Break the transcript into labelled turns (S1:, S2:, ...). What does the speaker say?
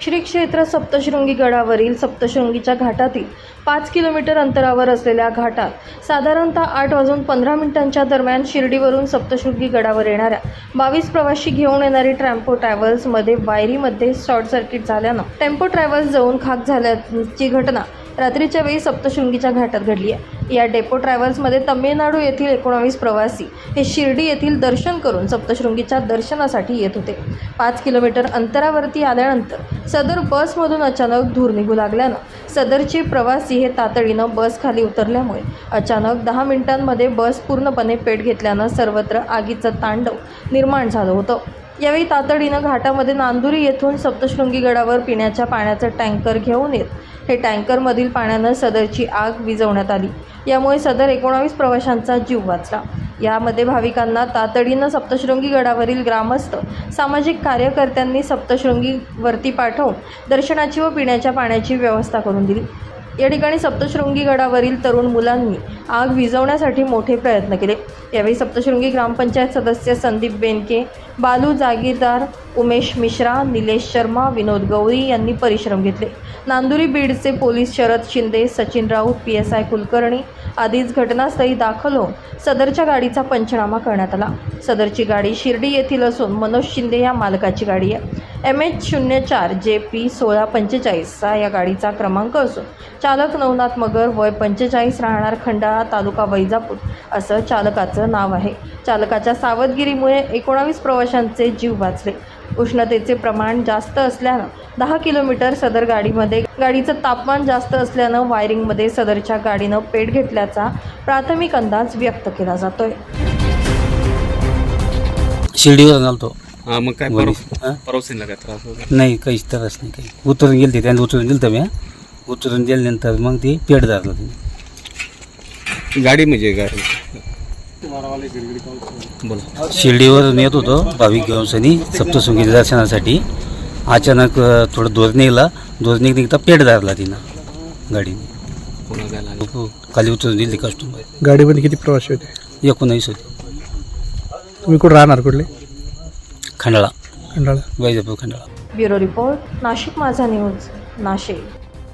S1: श्री क्षेत्र सप्तशृंगी गडावरील सप्तशृंगीच्या घाटातील पाच किलोमीटर अंतरावर असलेल्या घाटात साधारणतः आठ वाजून पंधरा मिनिटांच्या दरम्यान शिर्डीवरून सप्तशृंगी गडावर येणाऱ्या बावीस प्रवाशी घेऊन येणारी ट्रॅम्पो ट्रॅव्हल्समध्ये वायरीमध्ये शॉर्ट सर्किट झाल्यानं टेम्पो ट्रॅव्हल्स जाऊन खाक झाल्याची घटना रात्रीच्या वेळी सप्तशृंगीच्या घाटात घडली आहे. या डेपो ट्रॅव्हल्समध्ये तमिळनाडू येथील एकोणावीस प्रवासी हे शिर्डी येथील दर्शन करून सप्तशृंगीच्या दर्शनासाठी येत होते. पाच किलोमीटर अंतरावरती आल्यानंतर सदर बसमधून अचानक धूर निघू लागल्यानं सदरचे प्रवासी हे तातडीनं बस खाली उतरल्यामुळे अचानक दहा मिनिटांमध्ये बस पूर्णपणे पेट घेतल्यानं सर्वत्र आगीचं तांडव निर्माण झालं होतं. यावेळी तातडीनं घाटामध्ये नांदुरी येथून सप्तशृंगी गडावर पिण्याच्या पाण्याचं टँकर घेऊन येत. हे टँकरमधील पाण्यानं सदरची आग विझवण्यात आली. यामुळे सदर एकोणावीस प्रवाशांचा जीव वाचला. यामध्ये भाविकांना तातडीनं सप्तशृंगी गडावरील ग्रामस्थ सामाजिक कार्यकर्त्यांनी सप्तशृंगी वरती पाठवून दर्शनाची व पिण्याच्या पाण्याची व्यवस्था करून दिली. या ठिकाणी सप्तशृंगी गडावरील तरुण मुलांनी आग विझवण्यासाठी मोठे प्रयत्न केले. यावेळी सप्तशृंगी ग्रामपंचायत सदस्य संदीप बेनके बालू जागीरदार उमेश मिश्रा निलेश शर्मा विनोद गवळी यांनी परिश्रम घेतले. नांदुरी बीडचे police Sharad Shinde Sachin Raut P S I Kulkarni आधीच घटनास्थळी दाखल होऊन सदरच्या गाडीचा पंचनामा करण्यात आला. सदरची गाडी शिर्डी येथील असून मनोज शिंदे या मालकाची गाडी आहे. एम एच शून्य चार जे पी सोळा पंचेचाळीसचा या गाडीचा क्रमांक असून चालक नवनाथ मगर वय पंचेचाळीस राहणार खंडाळा तालुका वैजापूर असं चालकाचं नाव आहे. चालकाच्या सावधगिरीमुळे एकोणावीस प्रवाशांचे जीव वाचले. उष्णतेचे प्रमाण जास्त असल्यानं दहा किलोमीटर सदर गाडीमध्ये गाडीचं तापमान जास्त असल्यानं वायरिंगमध्ये सदरच्या गाडीनं पेट घेतल्याचा प्राथमिक अंदाज व्यक्त केला जातोय.
S2: शिर्डीवर आलतो
S3: हा मग काय
S2: वरी.
S3: परवा
S2: हा?
S3: परवसीला काय त्रास वगैरे
S2: नाही काहीच त्रास नाही काही. उतरून गेले ते त्यांनी उतरून दिलं तर मी. उतरून दिल्यानंतर मग ती पेट धरलं ते
S3: गाडी म्हणजे काय बोला.
S2: शिर्डीवरून येत होतो भाविक घेऊन सनी सप्तशृंगी दर्शनासाठी. अचानक थोडं दूर निघला. दूर निघ निघता पेट धरला तिनं गाडीने. खाली उतरून दिली कस्टमर
S4: गाडीमध्ये किती प्रवासी होते?
S2: एकोणावीस होती.
S4: तुम्ही कुठं राहणार कुठले?
S2: Khandala.
S4: Khandala.
S2: Vaijapur Khandala.
S1: Bureau report Nashik Majha news Nashik.